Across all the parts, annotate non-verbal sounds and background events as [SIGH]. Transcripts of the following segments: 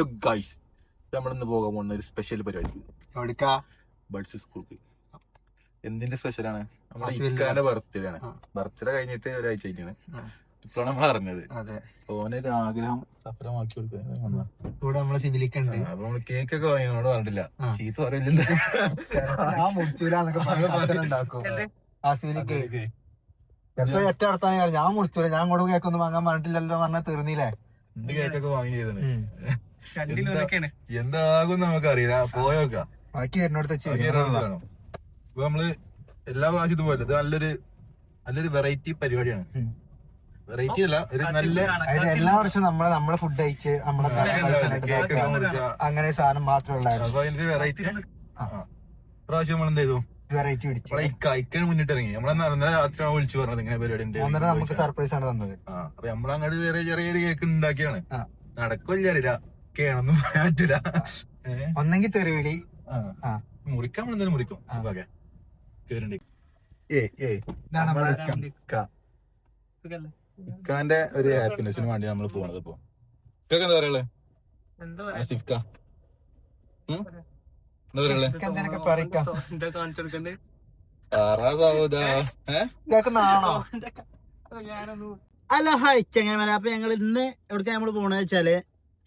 Hello guys നമ്മളിന്ന് പോകാൻ പോകുന്ന ഒരു സ്പെഷ്യൽ പരിപാടി എവിടേക്കാ? ബഡ്സ് സ്കൂൾക്ക് എന്തിന്റെ സ്പെഷ്യലാണ് നമ്മുടെ ഇക്കാന്റെ ബർത്ത്ഡേ ആണ്. ബർത്ത്ഡേ കഴിഞ്ഞിട്ട് ഒരാഴ്ച കഴിഞ്ഞാണ്. ഇപ്പോഴാണ് നമ്മൾ അറിഞ്ഞത് അതെ. ഒരു ആഗ്രഹം സഫലമാക്കി കൊടുത്തത് നമ്മളെ സിവിലിക്ക് ഉണ്ട്. ആ, അപ്പൊ നമ്മൾ കേക്ക് ഒക്കെ വാങ്ങിയോട് പറഞ്ഞിട്ടില്ല. ചീത്ത പറയില്ല ചിലപ്പോ ഏറ്റവും അടുത്താണ് ഞാൻ ഞാൻ മുറിച്ചൂല ഞാൻ കൂടെ കേക്കൊന്നും വാങ്ങാൻ പറഞ്ഞിട്ടില്ലല്ലോ പറഞ്ഞാൽ തീർന്നില്ലേ? കേക്കൊക്കെ വാങ്ങി ചെയ്തത്. എന്താകും നമുക്കറിയില്ല. പോയോക്കാം. ബാക്കി ബാക്കി ഇപ്പൊ നമ്മൾ എല്ലാ പ്രാവശ്യം ഇതുപോലെ ഇത് നല്ലൊരു നല്ലൊരു വെറൈറ്റി പരിപാടിയാണ്. വെറൈറ്റി അല്ല ഒരു നല്ല എല്ലാ വർഷവും നമ്മളെ നമ്മളെ ഫുഡ് കഴിച്ച് നമ്മളെ അങ്ങനെ സാധനം മാത്രമേ ഉള്ളായിരുന്നു. അപ്പൊ അതിന്റെ വെറൈറ്റി പ്രാവശ്യം നമ്മൾ എന്ത് ചെയ്തു? വെറൈറ്റി പിടിച്ചു. നമ്മളെ മുന്നിട്ട് ഇറങ്ങി. നമ്മളെ രാത്രിയാണ് വിളിച്ചു പറഞ്ഞത് ഇങ്ങനെ പരിപാടി ഉണ്ട് അന്നേരം നമുക്ക് സർപ്രൈസ് ആണ് തന്നത്. അപ്പൊ നമ്മളങ്ങോട്ട് ചെറിയ ചെറിയൊരു കേക്ക് ഉണ്ടാക്കിയാണ് നടക്കില്ല അറിയില്ല. കേണൊന്നും പറയാൻ പറ്റൂല. ഒന്നെങ്കിൽ തെറിവിളി. മുറിക്കാൻ എന്തായാലും മുറിക്കും. ഇക്കാന്റെ ഒരു ഹാപ്പിനെസിന് വേണ്ടി നമ്മൾ പോണത് ഇപ്പൊ. ഇക്കൊക്കെ എന്താ പറയുള്ളേ? എന്താ അല്ല ഹായ് ചങ്ങന്മാരെ അപ്പൊ ഞങ്ങൾ ഇന്ന് എവിടേക്കാ നമ്മൾ പോണെന്ന് വെച്ചാൽ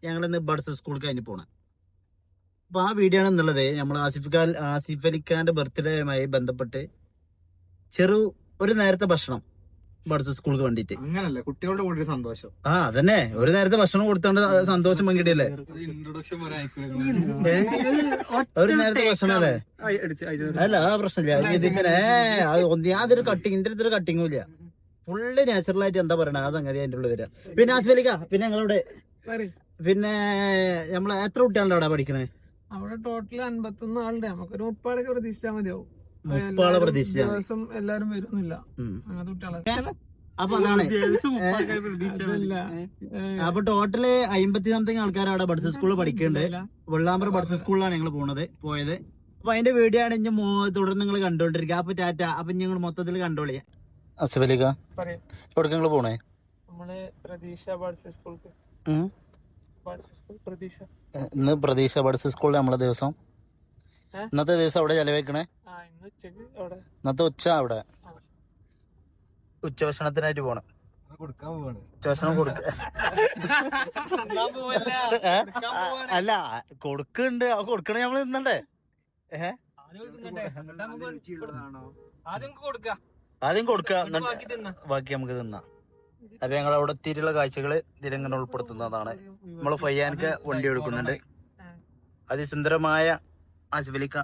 ഞങ്ങൾ ഇന്ന് ബഡ്സ് സ്കൂൾ കഴിഞ്ഞ് പോണേ. അപ്പൊ ആ വീഡിയോ ആണ് എന്നുള്ളത് നമ്മൾ ആസിഫ് ഖാൻ ആസിഫ് അലി ഖാന്റെ ബർത്ത്ഡേയുമായി ബന്ധപ്പെട്ട് ചെറു ഒരു നേരത്തെ ഭക്ഷണം ബഡ്സ് സ്കൂൾക്ക് വേണ്ടിട്ട് അങ്ങനല്ല കുട്ടികളുടെ കൂടെ ഒരു സന്തോഷം. ആ അതന്നെ. ഒരു നേരത്തെ ഭക്ഷണം കൊടുത്തോണ്ട് സന്തോഷം പങ്കിടിയല്ലേ? ഒരു നേരത്തെ ഭക്ഷണം അല്ലേ? അല്ല ആ പ്രശ്നമില്ല ഇതിങ്ങനെ യാതൊരു കട്ടിങ് ഇന്റെ അടുത്തൊരു കട്ടിങ്ങും ഇല്ല. ഫുള്ള് നാച്ചുറൽ ആയിട്ട് എന്താ പറയണ? ആ സംഗതി അതിന്റെ ഉള്ളിൽ വരാം. പിന്നെ ആസ്വലിക്ക പിന്നെ ഞങ്ങളിവിടെ പിന്നെ നമ്മളെ എത്ര കുട്ടികളുടെ അവിടെ പഠിക്കണേ? അവിടെ ടോട്ടൽ അൻപത്തൊന്ന് ആളുടെ നമുക്കൊരു മുപ്പാളൊക്കെ പ്രതീക്ഷിച്ചാൽ മതിയാവും. മുപ്പാളെ മതി. ദിവസം എല്ലാരും വരുന്നില്ല. ഉം. അങ്ങനത്തെ കുട്ടികളെ. അപ്പൊ അതാണ്. അതല്ല. ഏ, അപ്പൊ ടോട്ടൽ അമ്പത്തി സംതിങ് ആൾക്കാർ അവിടെ ബഡ്സ് സ്കൂളിൽ പഠിക്കുന്നുണ്ട് വെള്ളാമ്പ്ര ബഡ്സ് സ്കൂളിലാണ് ഞങ്ങൾ പോണത് പോയത്. അപ്പൊ അതിന്റെ വീഡിയോ ആണ് ഇനി തുടർന്ന് നിങ്ങൾ കണ്ടോണ്ടിരിക്കുക അപ്പൊ ടാറ്റ അപ്പൊ ഞങ്ങൾ മൊത്തത്തിൽ കണ്ടോളിയാ അസഫലിക്ക പറയ്. എവിടെ നിങ്ങൾ പോണേ? നമ്മൾ പ്രതീക്ഷ ബഡ്സ് സ്കൂൾക്ക് ഇന്ന് പ്രതീക്ഷ ബഡ്സ് സ്കൂളിൽ നമ്മളെ ദിവസം. ഇന്നത്തെ ദിവസം അവിടെ ചെലവഴിക്കണേ? ആ ഇന്ന് അവിടെ. ഇന്നത്തെ ഉച്ച അവിടെ. ഉച്ചഭക്ഷണത്തിനായിട്ട് പോണം. ഉച്ചഭക്ഷണം കൊടുക്ക? അല്ല കൊടുക്കുന്നുണ്ട് ആ കൊടുക്കണ നമ്മൾ ഇന്നണ്ടേ ഏഹ് ആദ്യം കൊടുക്ക. ആദ്യം കൊടുക്ക. ബാക്കി തിന്നാം. ബാക്കി നമുക്ക് തിന്നാം. അപ്പൊ ഞങ്ങൾ അവിടെ എത്തിയിട്ടുള്ള കാഴ്ചകൾ ഇതിലെങ്ങനെ ഉൾപ്പെടുത്തുന്നതാണ്. നമ്മൾ ഫയ്യാനൊക്കെ വണ്ടി എടുക്കുന്നുണ്ട്. അതിസുന്ദരമായ ആസിഫലിക്ക.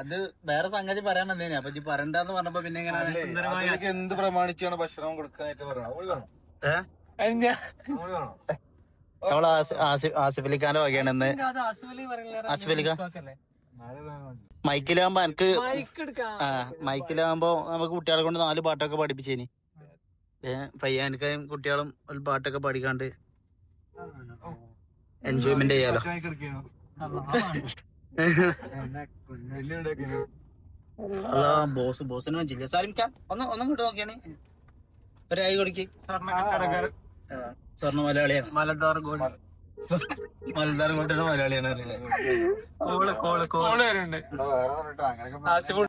അത് വേറെ സംഗതി പറയാൻ വന്നേനെ. അപ്പൊ പറയണ്ടെന്ന് പറണ്ടെന്ന് പറഞ്ഞപ്പോ പിന്നെ എങ്ങനെ എന്ത് പ്രമാണിച്ചാണ് ഭക്ഷണം കൊടുക്കാനായിട്ട് പറഞ്ഞു ആസിഫലിക്കാന്റെ വകയാണ് ഇന്ന്. ആസിഫലിക്ക? മൈക്കിലാകുമ്പോ എനിക്ക് മൈക്ക് എടുക്കാം. ആ മൈക്കിലാകുമ്പോ നമുക്ക് കുട്ടികളെ കൊണ്ട് നാല് പാട്ടൊക്കെ പഠിപ്പിച്ചേനി. പയ്യാനക്കായും കുട്ടികളും ഒരു പാട്ടൊക്കെ പാടിക്കാണ്ട് എൻജോയ്മെന്റ് ചെയ്യാലോ? അതാ ബോസ് ബോസിന് വെച്ചില്ല സാലിംക്ക ഒന്ന് ഒന്നും കിട്ടും നോക്കിയാണ്. ഒരായി ആയി കൊടുക്ക് സ്വർണ മലയാളിയാണ്. മലദാർ ഗോൾഡ്. വരുന്നുണ്ട്. ആസിഫ്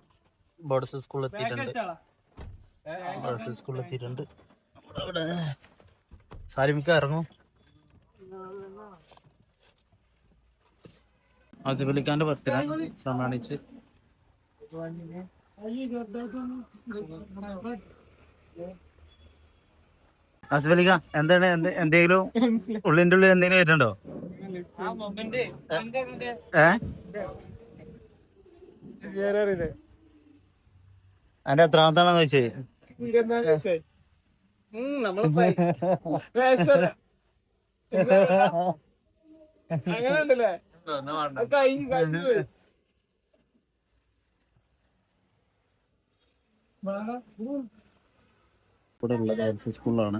ബോർഡ്സ് സ്കൂളിൽ എത്തിയിട്ടുണ്ട്. ബോർഡ്സ് സ്കൂളിൽ എത്തിയിട്ടുണ്ട്. അവിടെ. ഇറങ്ങും. ആസിഫ് അലിഖാന്റെ ബർത്ത്ഡേ പ്രമാണിച്ച് ആസിഫ് അലിഖ എന്താണ്? എന്ത് എന്തെങ്കിലും ഉള്ളിന്റെ ഉള്ളിൽ എന്തെങ്കിലും വരുന്നുണ്ടോ? ഏ? അതിന്റെ എത്രാമത്താണെന്ന് ചോദിച്ചേ. നമ്മൾ അങ്ങനെ ഉണ്ടല്ലേ കഴിഞ്ഞു ഇവിടെ ഡാൻസ് സ്കൂളിലാണ്.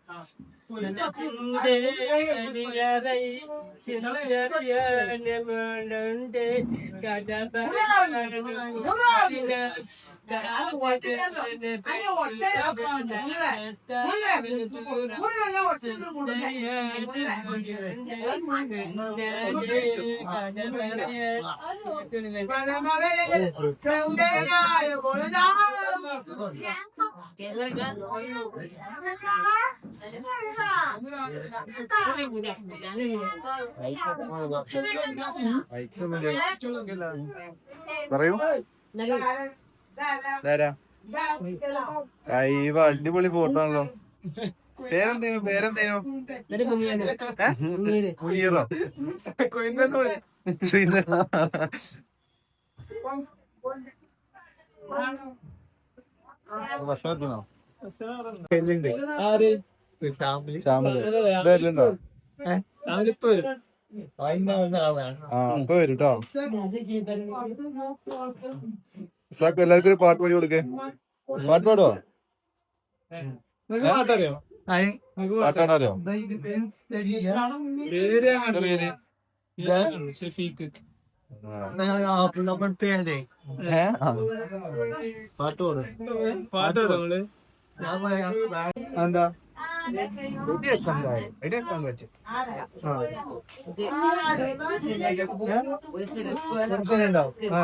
我的天空 പറയൂ. അടിപൊളി ഫോട്ടോ ആണല്ലോ. പേരെന്തേനു പേരെന്തേനു? മുനീറോ. ഭക്ഷണം എത്തുന്നോ എല്ലാവർക്കും ഒരു പാട്ട് പാടി കൊടുക്കേ പാട്ട് പാടോ പാട്ടാണോ ഷഫീഖ്. എന്താ? മനസ്സിലുണ്ടാവും ആ.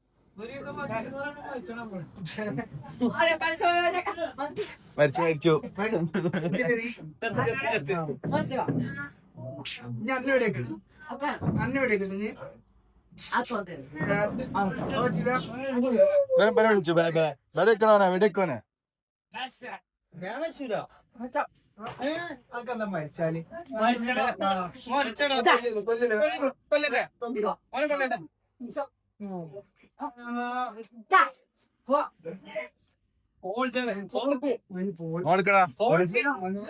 ഇവന് ഇവനാണ് തെണ്ണിപ്പാട്ടിനാണ് സാറിന്റെ ഉള്ളിലേക്ക് എത്തില്ല മരിച്ചു മരിച്ചു ഞാൻ അന്നവിടേക്ക് അന്നവിടേക്ക് നീ ബനെ ബനെ വിളിച്ചു ബനെ ബനെ ബനെ വെക്കണോനെ വെടി വെക്കോനെ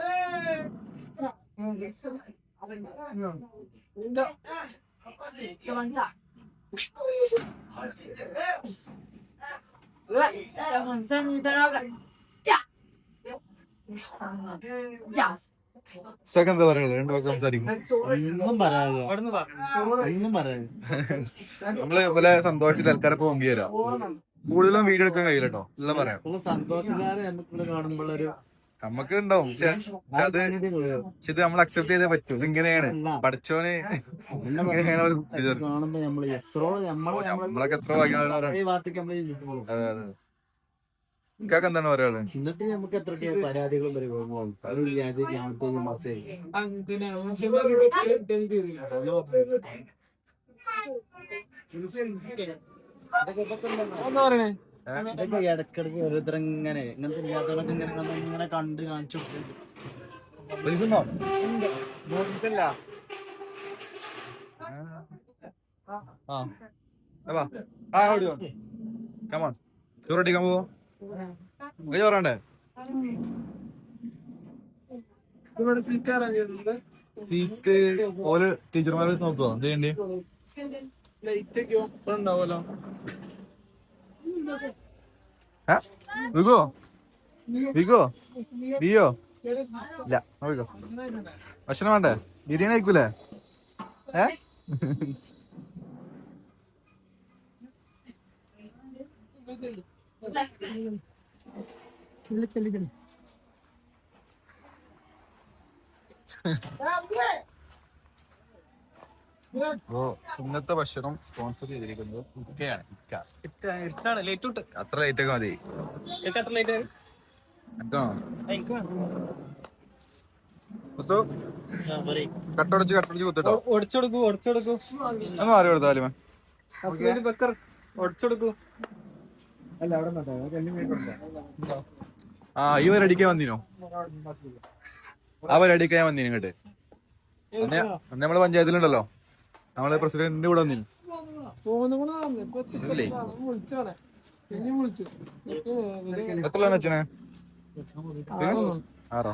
ഞാൻ സെക്കൻഡ് പറയുന്നത് രണ്ടു വാക്ക് സംസാരിക്കും. ഒന്നും ഒന്നും നമ്മൾ പോലെ സന്തോഷത്തിൽ ആൾക്കാരൊക്കെ പൊങ്കി തരാം കൂടുതലും വീഡിയോ എടുക്കാൻ കഴിയില്ല കേട്ടോ. എല്ലാം പറയാം. സന്തോഷക്കാരെ നമുക്ക് കാണുമ്പോഴൊരു നമുക്ക് ഉണ്ടാവും. അത് പക്ഷെ ഇത് നമ്മൾ അക്സെപ്റ്റ് ചെയ്തേ പറ്റൂ. ഇതിങ്ങനെയാണ് ഇങ്ങനെയാണ്. പഠിച്ചോന് നമ്മളൊക്കെ എത്ര ഭാഗ്യമാണ്. അതെ അതെ. എന്താണ് പറയാൾ എന്നിട്ട് നമുക്ക് എത്രയൊക്കെ പരാതികളും പരിഭവങ്ങളും ഇടക്കിടക്ക് ഓരോരുത്തർ ഇങ്ങനെ ഇങ്ങനത്തെ ഇല്ലാത്തവരൊക്കെ ഇങ്ങനെ കണ്ട് ഇങ്ങനെ കണ്ട് കാണിച്ചു കൊടുക്കും. വിളിക്കുന്നോ നോക്കിട്ടല്ല. ആ. ആ. ഓടി കമോൺ ചോറടിക്കാൻ പോവോ ചോറാണ്ടേ? സീറ്റ് ഓൽ ടീച്ചർമാരെ നോക്കുവോ? എന്ത് ചെയ്യണ്ടേ? വിഗോ? വിഗോ? ഇല്ല ഭക്ഷണം വേണ്ടേ? ബിരിയാണി കഴിക്കൂലേ? ഏ? അപ്പോ ഇന്നത്തെ ഭക്ഷണം സ്പോൺസർ ചെയ്തിരിക്കുന്നത് ഇക്കയാണ് ഇക്ക. അത്ര ലൈറ്റ് ഒക്കെ മതി. കട്ടടിച്ച് കട്ടടിച്ച് കുത്തിട്ടോ. ഒടിച്ചെടുക്കൂ ഒടിച്ചെടുക്കൂ. മാറി കൊടുത്താലും ഒടിച്ചെടുക്കൂ. അല്ല അവിടെ ആ ഈ പരിപാടിക്കാൻ വന്നിനോ? ഞാൻ വന്നിനു ഇങ്ങോട്ട്. അന്ന് നമ്മളെ പഞ്ചായത്തിലുണ്ടല്ലോ. നമ്മളെ പ്രസിഡന്റിന്റെ കൂടെ വന്നിനു. എത്ര അച്ഛനെ? ആറോ?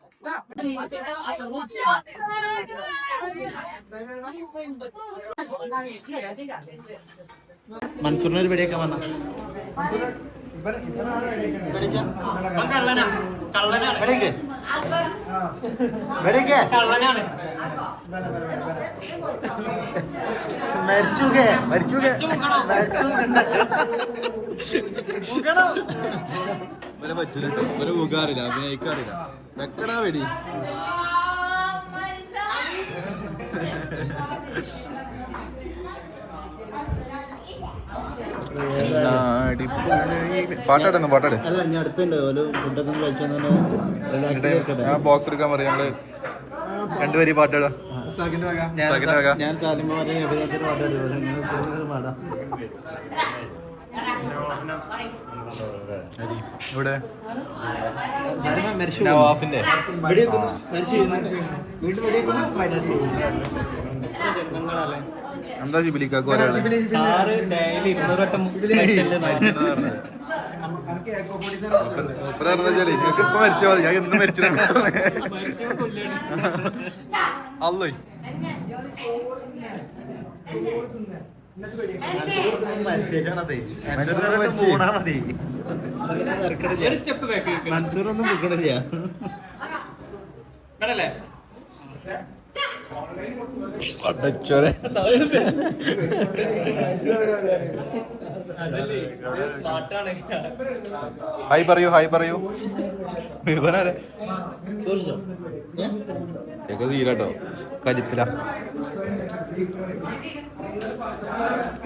മൻസൂറിന് ഒരു വെടിയൊക്കെ വന്ന? മരിച്ചുകേ മരിച്ചൂലേ മരിച്ചു പറ്റൂല കേട്ടോ ഇവരെ ഊകാറില്ല അഭിനയിക്കാറില്ല. വെക്കടാ വെടി. പാട്ടാടുന്നു പാട്ടാട് ബോക്സ് എടുക്കാൻ പറയാം നമ്മൾ രണ്ടുപേരും പാട്ടാടാ. ഞാൻ കാലിമാരെ എവിടെയൊക്കെ ഇവിടെ മരിച്ചു നവാഫിന്റെ മരിച്ചു മരിച്ചു എന്താ ജിബിലിക്കാക്ക് ഒരാൾ? വെച്ചാൽ നിങ്ങൾക്ക് ഇപ്പൊ മരിച്ചാ മതി. ഞാൻ എന്ന് മരിച്ചിട്ടാണ് അല്ലോ മൻസൂറൊന്നും പൊക്കണില്ല കണ്ടല്ലേ പടച്ചോരെ ഹായ് പറയൂ ഹായ് പറയൂ. ഇവനാരെ? ചെക്ക തീരാട്ടോ. കലിപ്പില.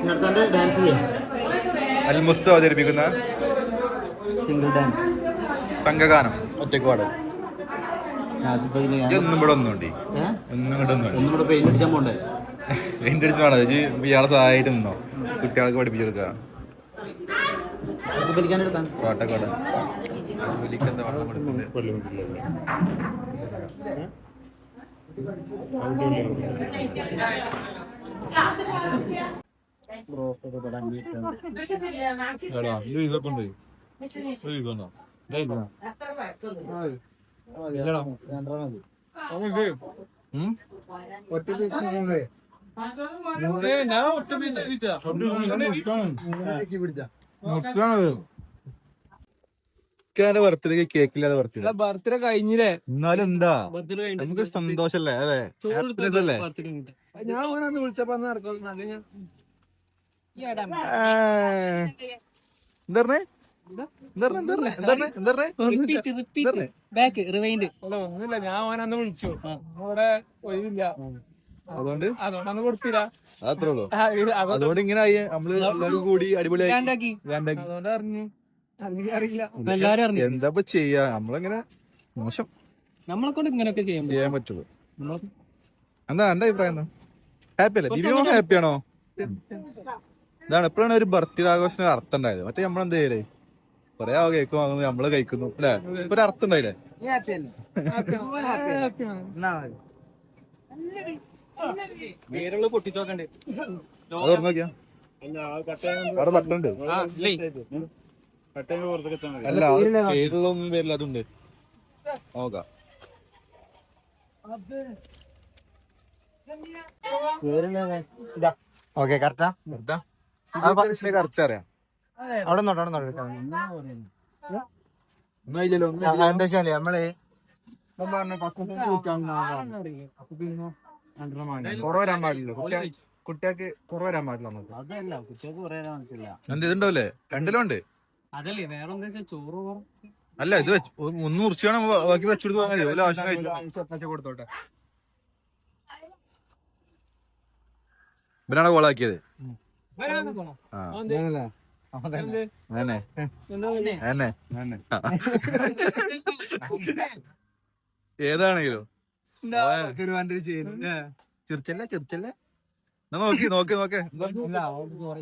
ഇന്നത്തെ ഡാൻസ് ചെയ്യാം അൽമുസ്തു അവതരിപ്പിക്കുന്ന സിംഗിൾ ഡാൻസ് സംഘഗാനം. ഒറ്റയ്ക്ക് പാടൽ ഒന്നും ഇവിടെ ഒന്നുണ്ട് ഏ? ഒന്നും ഇവിടെ ഒന്നും ഒന്നും ഇവിടെ പെയിന്റ് അടിച്ചാൽ പോണ്ടേ? എന്റെ അടുത്ത് വേണം. ചേച്ചി ഇയാളെ സഹായിട്ട് നിന്നോ? കുട്ടികൾക്ക് പഠിപ്പിച്ചു കൊടുക്കുക. ഇതൊക്കെ ഉണ്ട്. ഇതുണ്ടോ? ഒറ്റ ബർത്ത്ഡേ കേക്കില്ലാതെ ബർത്ത്ഡേ ബർത്ത്ഡേ കഴിഞ്ഞില്ലേ? എന്നാലും എന്താ? നമുക്ക് സന്തോഷല്ലേ അതെ? ഹാപ്പിനെസ് അല്ലേ? ഞാൻ ഓനാന്ന് വിളിച്ചപ്പോ നടക്കും ഞാൻ എന്താ ബാക്ക് റിവൈൻഡ് ഒന്നുമില്ല ഞാൻ ഓനന്ന് വിളിച്ചു. അവിടെ ഒഴിവില്ല. അതുകൊണ്ട് അതുകൊണ്ടന്ന് കൊടുത്തില്ല. അത്രേ ഉള്ളൂ. ആ, ഇത് അത് അതുകൊണ്ട് ഇങ്ങനെ ആയി നമ്മൾ എല്ലാവരും കൂടി അടിപൊളിയായി. വേണ്ടാക്കി. വേണ്ടാക്കി. അതുകൊണ്ട് അറിഞ്ഞു. അല്ലെങ്കിൽ അറിയില്ല. എല്ലാരും അറിഞ്ഞു. എന്താ ചെയ്യാ? നമ്മളിങ്ങനെ മോശം. നമ്മളെ കൊണ്ട് ഇങ്ങനെയൊക്കെ ചെയ്യാൻ ചെയ്യാൻ പറ്റുള്ളൂ. എന്താ എന്റെ അഭിപ്രായം എന്താ? ഹാപ്പി അല്ലേ? ദിവ്യ ഹാപ്പി ആണോ? ഇതാണ് എപ്പോഴാണ് ഒരു ബർത്ത്ഡേ ആഘോഷത്തിന് അർത്ഥം ഉണ്ടായത്? മറ്റേ നമ്മളെന്ത് ചെയ്യലേ? കൊറേ ആ കേക്ക് വാങ്ങുന്നു നമ്മൾ കഴിക്കുന്നു അല്ലേ? ഇപ്പൊ ഒരു അർത്ഥം ഉണ്ടായില്ലേ? വേരുള്ള പൊട്ടിച്ചു നോക്കണ്ടേ. അത് തുറന്നു നോക്കിയാ. അവിടെ ഇല്ലേ? അല്ല കേരളൊന്നും വരില്ല അതുണ്ട്. നോക്കാം. Okay correct? കറക്റ്റ് അറിയാം. അവിടെ നോട്ടോ അവിടെ നോട്ടോ ഒന്നും ഇല്ലല്ലോ ഒന്നും ആ, എന്താ വെച്ചാൽ നമ്മൾ പറഞ്ഞ പത്ത് കുറവ് വരാൻ പാടില്ല. കുട്ടികൾക്ക് കുറവ് വരാൻ പാടില്ല നമുക്ക്. അതല്ല കുട്ടികൾക്ക് പറയാൻ പറ്റില്ല എന്ത് ഇതുണ്ടാവില്ലേ രണ്ടിലുണ്ട്. അതല്ലേ വേറെ എന്താ വെച്ചാൽ ചോറ് കുറവ്. അല്ല ഇത് വെച്ച് ഒന്ന് മുറിച്ചാണ് ബാക്കി വെച്ചെടുത്ത് പോകാൻ മതി വല്ല ആവശ്യം കൊടുത്തോട്ടെ. ഇവനാണ് കോളാക്കിയത് ഏതാണെങ്കിലും. ചിരിച്ചല്ലേ നോക്കി നോക്കി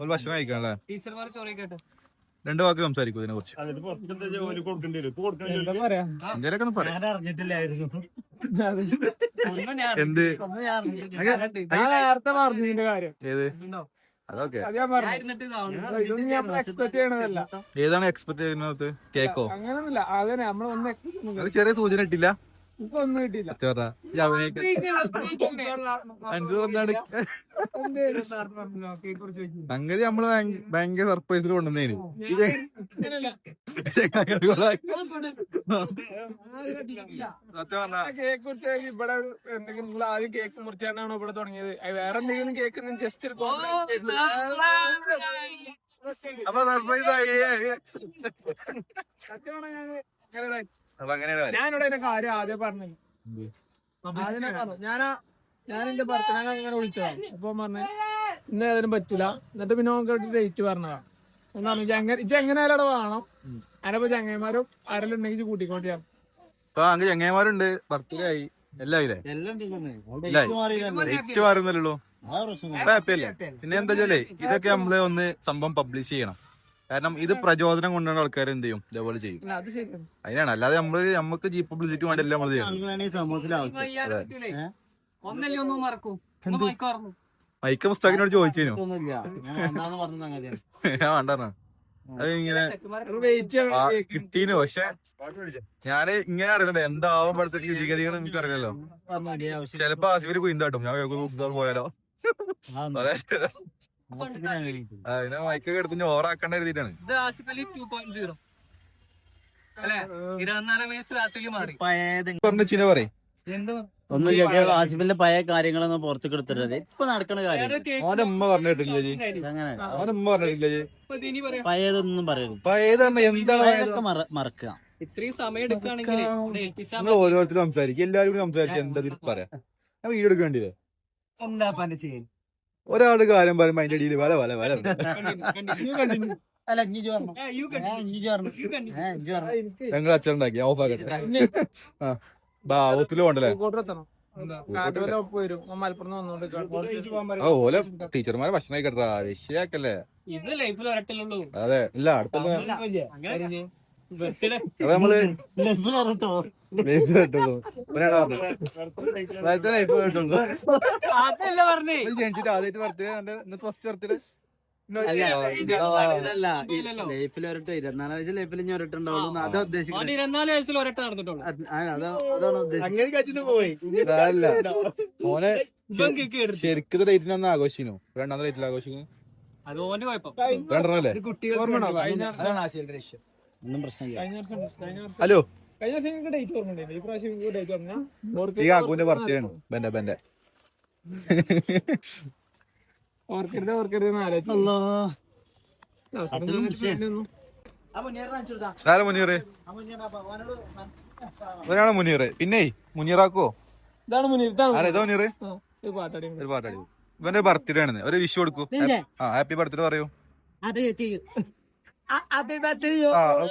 ഒരു ഭക്ഷണം കഴിക്കാണല്ലേ ടീച്ചർമാർ ചോറ് കേട്ടെ രണ്ട് വാക്ക് സംസാരിക്കും ഇതിനെ കുറിച്ച്. എന്തേലൊക്കെ ഒന്ന് പറയാം. എന്ത്? ഏത്? അതൊക്കെ. ഏതാണ് എക്സ്പെക്ട് ചെയ്യുന്നത്? കേക്കോ? അങ്ങനൊന്നുമില്ല. ചെറിയ സൂചന ഇട്ടില്ല. കിട്ടിയില്ല. സംഗതി നമ്മൾ ഭയങ്ക- ഭയങ്കര സർപ്രൈസിൽ കൊണ്ടുവന്നേന്. ഇത് സത്യം പറഞ്ഞാ. കേക്ക് കുറിച്ച് ഇവിടെ എന്തെങ്കിലും നിങ്ങൾ ആദ്യം കേക്ക് മുറിച്ചാണോ ഇവിടെ തുടങ്ങിയത്? വേറെ എന്തെങ്കിലും കേക്ക് ജസ്റ്റ് ഒരു അപ്പൊ സർപ്രൈസ് ആയി സത്യമാണ് ഞാൻ. അപ്പൊ അങ്ങനെയാണ് കാര്യം. ഞാനിവിടെ എന്റെ കാര്യം ആദ്യം പറഞ്ഞു. ആദ്യം ഞാൻ പറഞ്ഞു. ഞാനാ ഞാൻ എന്റെ അങ്ങനെ വിളിച്ചതാണ്. അപ്പൊ പറഞ്ഞു ഇന്ന് ഏതായാലും പറ്റൂല. എന്നിട്ട് പിന്നെ നമുക്ക് ഡേറ്റ് പറഞ്ഞതാ. എന്നാണ് ഇജ്ജ് എങ്ങനെയാലും അവിടെ വേണം. അതിനപ്പോ ചങ്ങന്മാരും ആരെല്ലാം ഉണ്ടെങ്കിൽ അങ്ങ് എല്ലാം ആയില്ലേ? എല്ലാം. ഡേറ്റ് ആ പ്രശ്നം ഇപ്പൊ happy അല്ലേ? പിന്നെ എന്താ വെച്ചാലേ ഇതൊക്കെ നമ്മൾ ഒന്ന് സംഭവം പബ്ലിഷ് ചെയ്യണം. കാരണം ഇത് പ്രചോദനം കൊണ്ടാണ് ആൾക്കാർ എന്ത് ചെയ്യും? ഇതേപോലെ ചെയ്യും. അതിനാണ്. അല്ലാതെ നമ്മൾ നമുക്ക് ജീപ്പ് പബ്ലിസിറ്റി വേണ്ടിയല്ല എല്ലാം ചെയ്യും മൈക്ക മുസ്താഖിനോട് ചോദിച്ചേനു. വേണ്ട [LAUGHS] അത് ഇങ്ങനെ കിട്ടീനു. പക്ഷെ ഞാൻ ഇങ്ങനെ അറിയണ്ടേ? എന്താവാൻ പഠിച്ച നിങ്ങൾക്ക് എനിക്ക് അറിയില്ലല്ലോ. ചിലപ്പോ ആസിഫിന് കുയിന്താട്ടും. ഞാൻ പോയാലോ? അതിനെ മൈക്കൊക്കെ എടുത്ത് ഓറാക്കണ്ട ഇത് ആസിഫലി ടു പോയിന്റ് സീറോ അല്ലെ? ഇരുപത്തിനാലാം വയസ്സിൽ ആസിഫലി മാറി. പഴയത് പറഞ്ഞ ചിന പറയും. എന്ത് ഒന്നും ആസിഫിന്റെ പഴയ കാര്യങ്ങളൊന്നും പുറത്തേക്ക് എടുത്തിട്ടത് ഇപ്പൊ നടക്കണ കാര്യം ഉമ്മ പറഞ്ഞിട്ടില്ല ജി? അങ്ങനെ. ഓന്റെ ഉമ്മ പറഞ്ഞിട്ടില്ല ജി? പഴയതൊന്നും പറയരുത്. പഴയത് എന്താണ് മറക്കുക. ഇത്രയും സമയം എടുക്കുകയാണെങ്കിൽ നമ്മൾ ഓരോരുത്തരും സംസാരിക്കും. എല്ലാവരും കൂടി സംസാരിച്ച് എന്താ പറയാ? വീഡിയോ എടുക്കേണ്ടിയത് എന്താ പന്റെ ചെയ്യൽ ഒരാളുടെ കാര്യം പറയുമ്പോ അതിന്റെ അടിയിൽ വല വല വല ഞങ്ങൾ അച്ഛനുണ്ടാക്കി ഓഫ് ആക്കട്ടെ ആ ബാ ഓപ്പിൽ പോണ്ടല്ലേ ഓലെ ടീച്ചർമാരെ ഭക്ഷണം കഴിക്കട്ടാ വിഷയാക്കല്ലേ ഇത് ലൈഫിൽ ഒരട്ടല്ലുള്ളൂ അതെ ഇല്ല അടുത്ത അങ്ങനെ ബർത്ത്ഡേ അപ്പൊ നമ്മൾ ജനിച്ചിട്ട് ആദ്യമായിട്ട് ബർത്ത്ഡേ ഫസ്റ്റ് ബർത്ത്ഡേ അതല്ല ലൈഫിൽ ഒരട്ടോ ഇരുപത്തിനാലാം വയസ്സ് ലൈഫിൽ ഇനി ഒരട്ടോ ഉണ്ടാവുള്ളൂ അതാ ഓന്റെ ഉദ്ദേശിക്കുന്നത്. ഇരുപത്തിനാല് വയസ്സിൽ ഒരട്ട നടന്നിട്ടുള്ളൂ. അത് ആ, അതാ അതാണ് ഉദ്ദേശിക്കുന്നത്. ശരിക്കും ആഘോഷിക്കുന്നു. രണ്ടാമത്തെ ഡേറ്റിൽ ആഘോഷിക്കുന്നു. അത് ഓന്റെ കുഴപ്പം? കഴിഞ്ഞ ഒന്നും പ്രശ്നമില്ല. ഹലോ. കഴിഞ്ഞ വർഷം നിങ്ങൾക്ക് ഡേറ്റ് ഓർമ്മയുണ്ടായിരുന്നു ഈ പ്രാവശ്യം നിങ്ങൾക്ക് ഡേറ്റ് ഓർമ്മ ഈ കാക്കുവിന്റെ ബർത്ത്ഡേ ആണ്. ബെന്റെ ബെന്റെ. ഓർക്കരുത് ഓർക്കരുത് എന്ന് ആലോചിച്ചു. അല്ലാ അവസാനം ചോദിച്ചിട്ട് പിന്നെ മുനീറ് മുനീറ് മുനീറാക്കോ ഇതാണ് മുനീർ ഇതാണ് ഒരു പാട്ടാടി ഒരു പാട്ടാടി ഇവന്റെ ബർത്ത്ഡേ ആണ് ഒരു വിഷു കൊടുക്കൂ. ആ ഹാപ്പി ബർത്ത്ഡേ പറയൂ.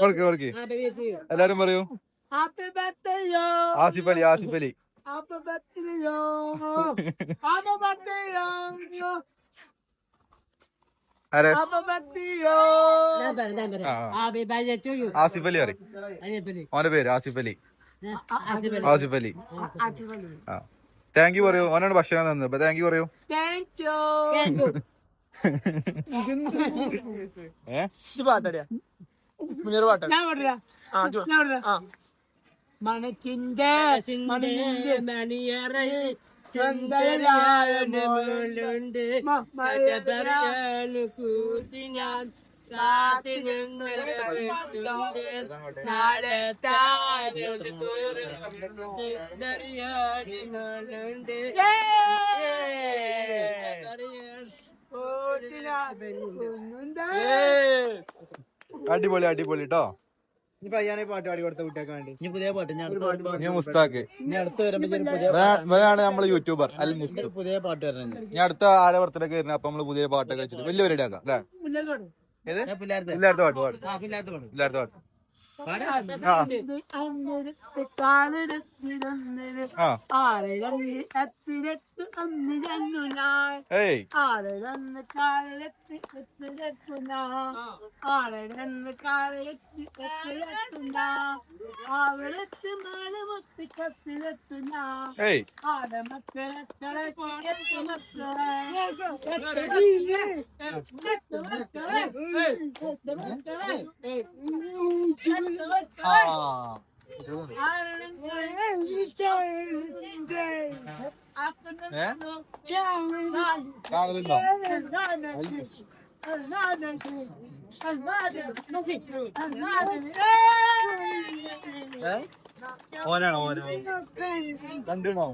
കൊടുക്ക് കൊടുക്ക്. എല്ലാരും പറയൂ. ആസിഫ് അലി ആസിഫ് അലി. ആസിഫ് അലി പറയും. ഓന്റെ പേര് ആസിഫ് അലി. ആസിഫ് അലി. താങ്ക് യു പറയൂ. ഓനാണ് ഭക്ഷണം തന്നത്. അപ്പൊ താങ്ക് യു പറയൂ. മനച്ചിന്റെ മനസ്സിന്റെ മണിയറയിൽ ചന്ദ്രനുണ്ട് കൂട്ടി ഞാൻ കാത്തി നിന്നുണ്ട്. നാളെ താരുണ്ട് അടിപൊളി അടിപൊളി കേട്ടോ ഇനിയിപ്പോ അയ്യാണെ പാട്ട് പാടി കൊടുത്ത കുട്ടിയൊക്കെ വേണ്ടി. ഇനി പുതിയ പാട്ട് ഞാൻ അടുത്ത പാട്ട് ഞാൻ മുസ്താഖ് ഇനി അടുത്ത് വരുമ്പോ ഞാൻ പുതിയ ഇവരാണ് നമ്മളെ യൂട്യൂബർ അൽ മുസ്തു. പുതിയ പാട്ട് വരണുണ്ട് ഞാൻ അടുത്ത ആരെ ബർത്ത്ഡേക്ക് വരുന്നത് അപ്പൊ നമ്മൾ പുതിയ പാട്ടൊക്കെ വെച്ചിട്ട് വലിയ പരിപാടി ആക്കാം അല്ലേ? പാട്ട് പാട്ട്. ഇല്ലാത്ത പാട്ട് ettirenleri Ha. Ağrıdan ettiretti anneden dolar Hey. Ağrıdan da kahretti ettiretti dolar Ağrıdan da kahretti ettiretti dolar Ağrıttı mağramattı kattiretti dolar Hey. Ağrımak gerek gerek ettiretti dolar Ettiretti dolar Ettiretti dolar Aa. Devam et. കണ്ടിണോ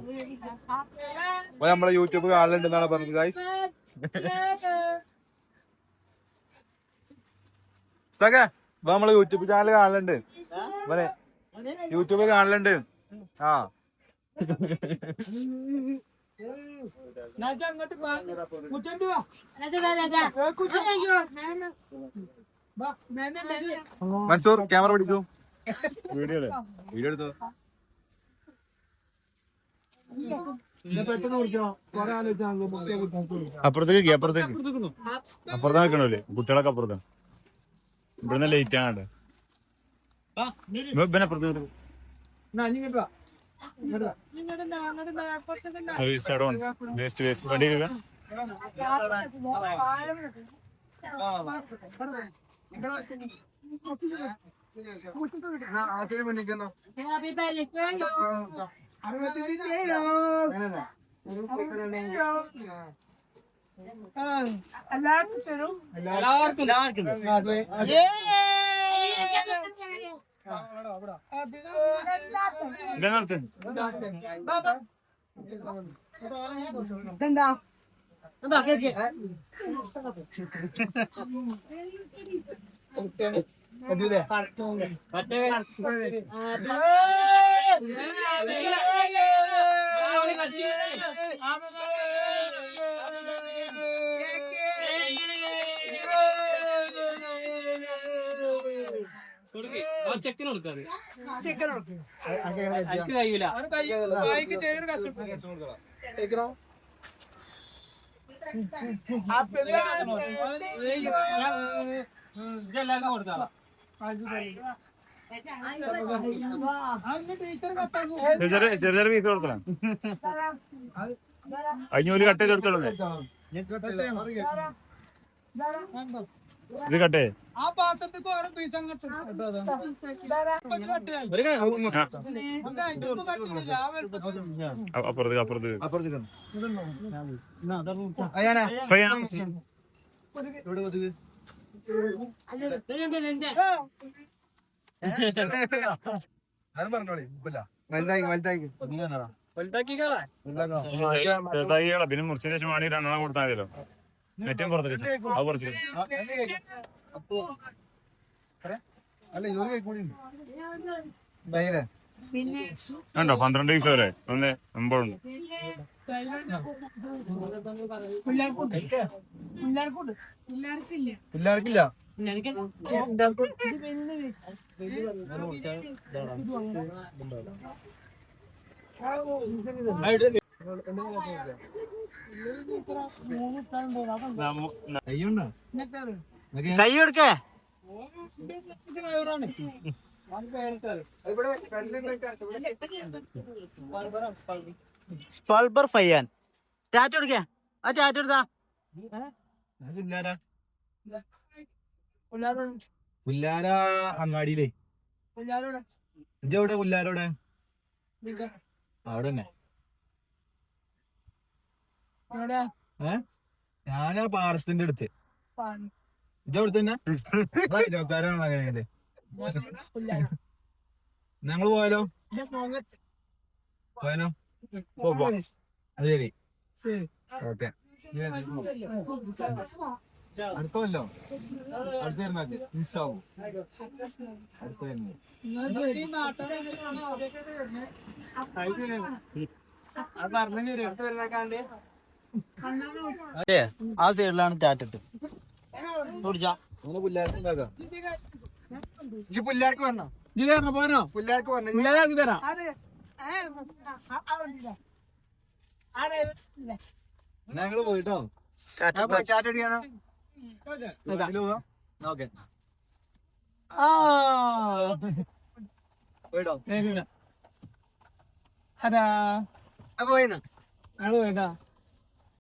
നമ്മളെ YouTube കാണലുണ്ടെന്നാണ് പറഞ്ഞത് guys സഖ നമ്മളെ YouTube channel കാണലുണ്ട് YouTube കാണലുണ്ട് ആ. Mansoor camera പിടിക്കൂ. Video video എടുത്തോ? അപ്പുറത്തേക്ക് അപ്പുറത്തേക്ക്. അപ്പുറത്താ നിൽക്കണല്ലേ കുട്ടികളൊക്കെ അപ്പുറത്ത്. ഇവിടുന്ന് ലേറ്റ് ആണ് ഇവനെ അപ്പുറത്ത് സർവീസ് അടവാൻ വേസ്റ്റ് വേസ്റ്റ് വണ്ടി എല്ലാവർക്കും. തരും എല്ലാവർക്കും ഇതെന്താ എന്താ കേക്ക് അഞ്ഞൂൽ കട്ട് ചെയ്ത് കൊടുത്തോളൂ പറഞ്ഞോളി വലുതായി വലുതായി. പിന്നെ മുറിച്ചതിന് ശേഷം വേണമെങ്കിൽ രണ്ടെണ്ണം കൊടുത്താൽ മതിയല്ലോ. ഏറ്റവും പുറത്തേക്ക്. അത് കുറച്ച് അല്ല ഇതൊരു കൈ കൂടി ഭയങ്കര ഉണ്ടോ പന്ത്രണ്ട് ദിവസം വരെ. ഒന്ന് പിള്ളേർക്കുണ്ട്. പിള്ളേർക്കില്ല. കൈ കൊടുക്കേ സ്പൾബർ ഫയ്യാൻ. ടാറ്റ എടുക്കേ ആ ടാറ്റ എടുത്താ പുല്ലാര അങ്ങാടിയിലേ. പുല്ലാരോടെ. അവിടെ തന്നെ ഞാനാ പാറസ്റ്റിന്റെ അടുത്ത്. അങ്ങനെ ഞങ്ങൾ പോയാലോ. പോയാലോ. അത് ശരി. ഓക്കെ. അടുത്തല്ലോ അടുത്ത ഇൻഷാവും അടുത്ത. അത് ശരിയാണ്. അത് പറഞ്ഞു. അതെ ആ സൈഡിലാണ് ടാറ്റിട്ട് ഓടിച്ചാ. അങ്ങനെ പുല്ലാർക്ക് ഉണ്ടാക്കാം? ഇജ്ജ് പുല്ലാർക്ക് വന്നോ? ഇജ്ജ് കയറണോ പോരോ? പുല്ലാർക്ക് പറഞ്ഞു പുല്ലാരാക്കി തരാം. ഞങ്ങൾ പോയിട്ടോ? ഓക്കെ. ആ. പോയിട്ടോ? അതാ പോയിന്നാ. ഞങ്ങൾ പോയിട്ടാ.